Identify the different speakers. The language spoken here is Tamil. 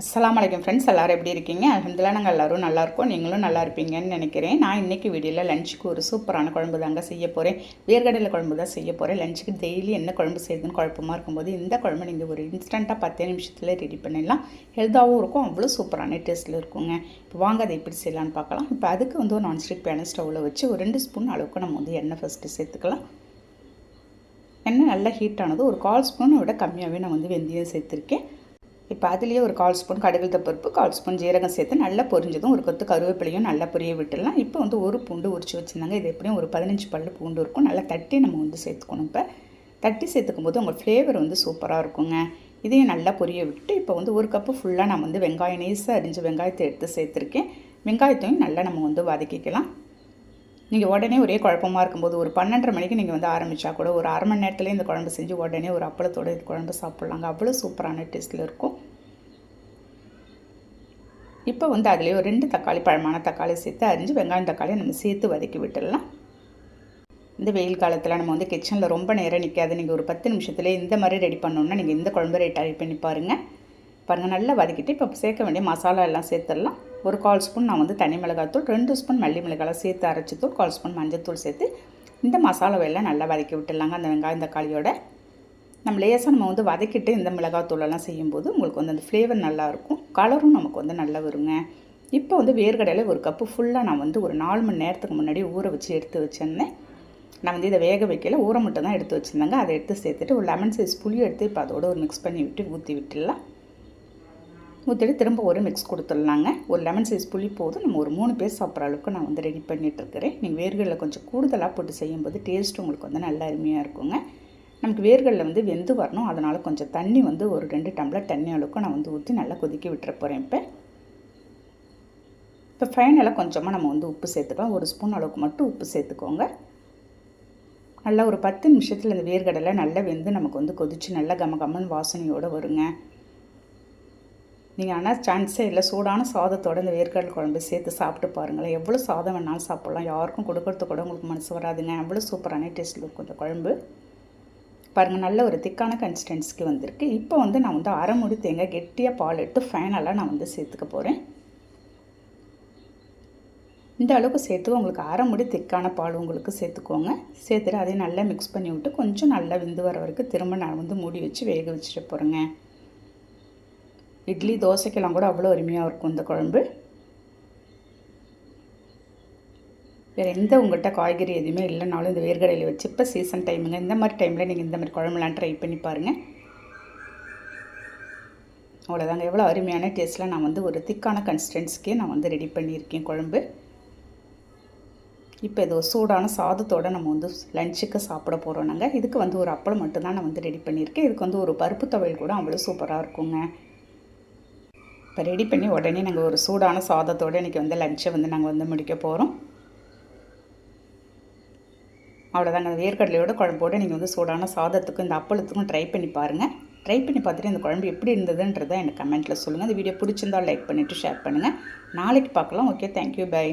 Speaker 1: அஸ்லாம் வலைக்கம் ஃப்ரெண்ட்ஸ் எல்லோரும் எப்படி இருக்கீங்க? அலமதுல்லா நாங்கள் எல்லோரும் நல்லா இருக்கோம். நீங்களும் நல்லா இருப்பீங்கன்னு நினைக்கிறேன். நான் இன்றைக்கி வீடியோவில் லஞ்சுக்கு ஒரு சூப்பரான குழம்பு தாங்க செய்ய போகிறேன் வேர்க்கடலை குழம்பு தான் செய்ய போகிறேன் லஞ்சுக்கு டெய்லி என்ன குழம்பு செய்யுதுன்னு குழப்பமாக இருக்கும்போது இந்த குழம்பு நீங்கள் ஒரு இன்ஸ்டண்ட்டாக பத்தே நிமிஷத்தில் ரெடி பண்ணிடலாம். ஹெல்த்தாகவும் இருக்கும். அவ்வளோ சூப்பரான டேஸ்ட்டில் இருக்குங்க. இப்போ வாங்க அதை எப்படி செய்யலான்னு பார்க்கலாம். இப்போ அதுக்கு வந்து ஒரு நான்ஸ்டிக் பேன ஸ்டவ்வில் வச்சு ஒரு ரெண்டு ஸ்பூன் அளவுக்கு நம்ம வந்து எண்ணெய் ஃபஸ்ட்டு சேர்த்துக்கலாம். எண்ணெய் நல்லா ஹீட் ஆனது ஒரு கால் ஸ்பூனை விட கம்மியாகவே நான் வந்து வெந்தயம் சேர்த்துருக்கேன். இப்போ அதுலேயே ஒரு கால் ஸ்பூன் கடுகுத்த பருப்பு கால் ஸ்பூன் ஜீரகம் சேர்த்து நல்லா பொரிஞ்சதும் ஒரு கொத்து கருவேப்பிலையும் நல்லா பொரிய விட்டுடலாம். இப்போ வந்து ஒரு பூண்டு உரிச்சு வச்சுருந்தாங்க. இது எப்படியும் ஒரு பதினஞ்சு பல்லு பூண்டு இருக்கும். நல்லா தட்டி நம்ம வந்து சேர்த்துக்கணும் இப்போ. தட்டி சேர்த்துக்கும் போது உங்கள் ஃப்ளேவர் வந்து சூப்பராக இருக்குங்க. இதையும் நல்லா பொரிய விட்டு இப்போ வந்து ஒரு கப்பு ஃபுல்லாக நான் வந்து வெங்காயம் நைஸாக அரிஞ்சு வெங்காயத்தை எடுத்து சேர்த்துருக்கேன். வெங்காயத்தையும் நல்லா நம்ம வந்து வதக்கிக்கலாம். நீங்கள் உடனே ஒரே குழப்பமாக இருக்கும்போது ஒரு பன்னெண்டரை மணிக்கு நீங்கள் வந்து ஆரம்பித்தா கூட ஒரு அரை மணி நேரத்துலேயே இந்த குழம்பு செஞ்சு உடனே ஒரு அப்பளத்தோட இந்த குழம்பு சாப்பிட்லாங்க. அவ்வளோ சூப்பரான டேஸ்ட்டில் இருக்கும். இப்போ வந்து அதுலேயே ஒரு ரெண்டு தக்காளி பழமான தக்காளி சேர்த்து அரிஞ்சு வெங்காயம் தக்காளியை நம்ம சேர்த்து வதக்கி விட்டுடலாம். இந்த வெயில் காலத்தில் நம்ம வந்து கிச்சனில் ரொம்ப நேரம் நிற்காது நீங்கள் ஒரு பத்து நிமிஷத்துலேயே இந்த மாதிரி ரெடி பண்ணோன்னா நீங்கள் இந்த குழம்பு ரெடி ட்ரை பண்ணி பாருங்கள் பாருங்கள் நல்லா வதக்கிட்டு இப்போ சேர்க்க வேண்டிய மசாலா எல்லாம் சேர்த்துடலாம். ஒரு கால் ஸ்பூன் நான் வந்து தனி மிளகாத்தூள் ரெண்டு ஸ்பூன் மல்லி மிளகாய் சேர்த்து அரைச்சித்தூள் கால் ஸ்பூன் மஞ்சத்தூள் சேர்த்து இந்த மசாலாவெல்லாம் நல்லா வதக்கி விட்டுடலாங்க அந்த வெங்காயம் தக்காளியோட நம்ம லேசாக நம்ம வந்து வதக்கிட்டு இந்த மிளகாத்தூளெல்லாம் செய்யும்போது உங்களுக்கு வந்து அந்த ஃப்ளேவர் நல்லாயிருக்கும். கலரும் நமக்கு வந்து நல்லா வருங்க. இப்போ வந்து வேர்க்கடையில் ஒரு கப்பு ஃபுல்லாக நான் வந்து ஒரு நாலு மணி நேரத்துக்கு முன்னாடி ஊற வச்சு எடுத்து வச்சிருந்தேன். நான் வந்து இதை வேக வைக்கல. ஊற மட்டும் தான் எடுத்து வச்சுருந்தாங்க. அதை எடுத்து சேர்த்துட்டு ஒரு லெமன் சைஸ் புளி எடுத்து இப்போ அதோட ஒரு மிக்ஸ் பண்ணி விட்டு ஊற்றி விட்டுடலாம். ஊற்றிட்டு திரும்ப ஒரு மிக்ஸ் கொடுத்துடலாங்க. ஒரு லெமன் சைஸ் புளி போதும். நம்ம ஒரு மூணு பேர் சாப்பிட்ற அளவுக்கு நான் வந்து ரெடி பண்ணிகிட்ருக்கிறேன் நீங்கள் வேர்களில் கொஞ்சம் கூடுதலாக போட்டு செய்யும்போது டேஸ்ட் உங்களுக்கு வந்து நல்லா அருமையாக இருக்குங்க. நமக்கு வேர்களில் வந்து வெந்து வரணும். அதனால் கொஞ்சம் தண்ணி வந்து ஒரு ரெண்டு டம்ளர் தண்ணி அளவுக்கு நான் வந்து ஊற்றி நல்லா கொதிக்க விட்டுற போகிறேன் இப்போ. இப்போ ஃபைனலாக கொஞ்சமாக நம்ம வந்து உப்பு சேர்த்துக்கலாம். ஒரு ஸ்பூன் அளவுக்கு மட்டும் உப்பு சேர்த்துக்கோங்க. நல்லா ஒரு பத்து நிமிஷத்தில் இந்த வேர்கடலை நல்லா வெந்து நமக்கு வந்து கொதித்து நல்லா கம கம்மன் வாசனையோடு வருங்க. நீங்கள் ஆனால் சான்ஸே இல்லை. சூடான சாதத்தோடு இந்த வேர்க்கடல் குழம்பு சேர்த்து சாப்பிட்டு பாருங்களேன். எவ்வளோ சாதம் வேணாலும் சாப்பிட்லாம். யாருக்கும் கொடுக்கறது கூட உங்களுக்கு மனசு வராதுங்க. அவ்வளோ சூப்பரான டேஸ்ட்டில் இருக்கும் இந்த குழம்பு. பாருங்கள் நல்ல ஒரு திக்கான கன்சிஸ்டன்சிக்கு வந்திருக்கு. இப்போ வந்து நான் வந்து அரை முடி தேங்காய் கெட்டியாக பால் எடுத்து ஃபைனலாக நான் வந்து சேர்த்துக்க போகிறேன் இந்த அளவுக்கு சேர்த்து உங்களுக்கு அரை முடி திக்கான பால் உங்களுக்கு சேர்த்துக்கோங்க. சேர்த்துட்டு அதையும் நல்லா மிக்ஸ் பண்ணி விட்டு கொஞ்சம் நல்லா விந்து வர வரைக்கும் திரும்ப நான் வந்து மூடி வச்சு வேக வச்சுட்டு போகிறேங்க இட்லி தோசைக்கெல்லாம் கூட அவ்வளோ அருமையாக இருக்கும் இந்த குழம்பு. வேறு எந்த உங்கள்கிட்ட காய்கறி எதுவுமே இல்லைனாலும் இந்த வேர்கடையில் வச்சு இப்போ சீசன் டைமுங்க இந்த மாதிரி டைமில் நீங்கள் இந்த மாதிரி குழம்புலாம் ட்ரை பண்ணி பாருங்கள் அவ்வளோதாங்க எவ்வளோ அருமையான டேஸ்ட்டில் நான் வந்து ஒரு திக்கான கன்சிஸ்டன்சிக்கே நான் வந்து ரெடி பண்ணியிருக்கேன் குழம்பு. இப்போ ஏதோ சூடான சாதத்தோடு நம்ம வந்து லஞ்சுக்கு சாப்பிட போகிறோம் நாங்கள் இதுக்கு வந்து ஒரு அப்பளம் மட்டும்தான் நான் வந்து ரெடி பண்ணியிருக்கேன். இதுக்கு வந்து ஒரு பருப்பு துவையல் கூட அவ்வளோ சூப்பராக இருக்குங்க. இப்போ ரெடி பண்ணி உடனே நாங்கள் ஒரு சூடான சாதத்தோடு இன்றைக்கி வந்து லஞ்சை வந்து நாங்கள் வந்து முடிக்க போகிறோம் அவ்வளோதாங்க வேர்க்கடலையோட குழம்போடு நீங்கள் வந்து சூடான சாதத்துக்கும் இந்த அப்பளத்துக்கும் ட்ரை பண்ணி பாருங்கள் ட்ரை பண்ணி பார்த்துட்டு இந்த குழம்பு எப்படி இருந்ததுன்றதை எனக்கு கமெண்ட்டில் சொல்லுங்கள் இந்த வீடியோ பிடிச்சிருந்தால் லைக் பண்ணிவிட்டு ஷேர் பண்ணுங்கள் நாளைக்கு பார்க்கலாம். Okay thank you bye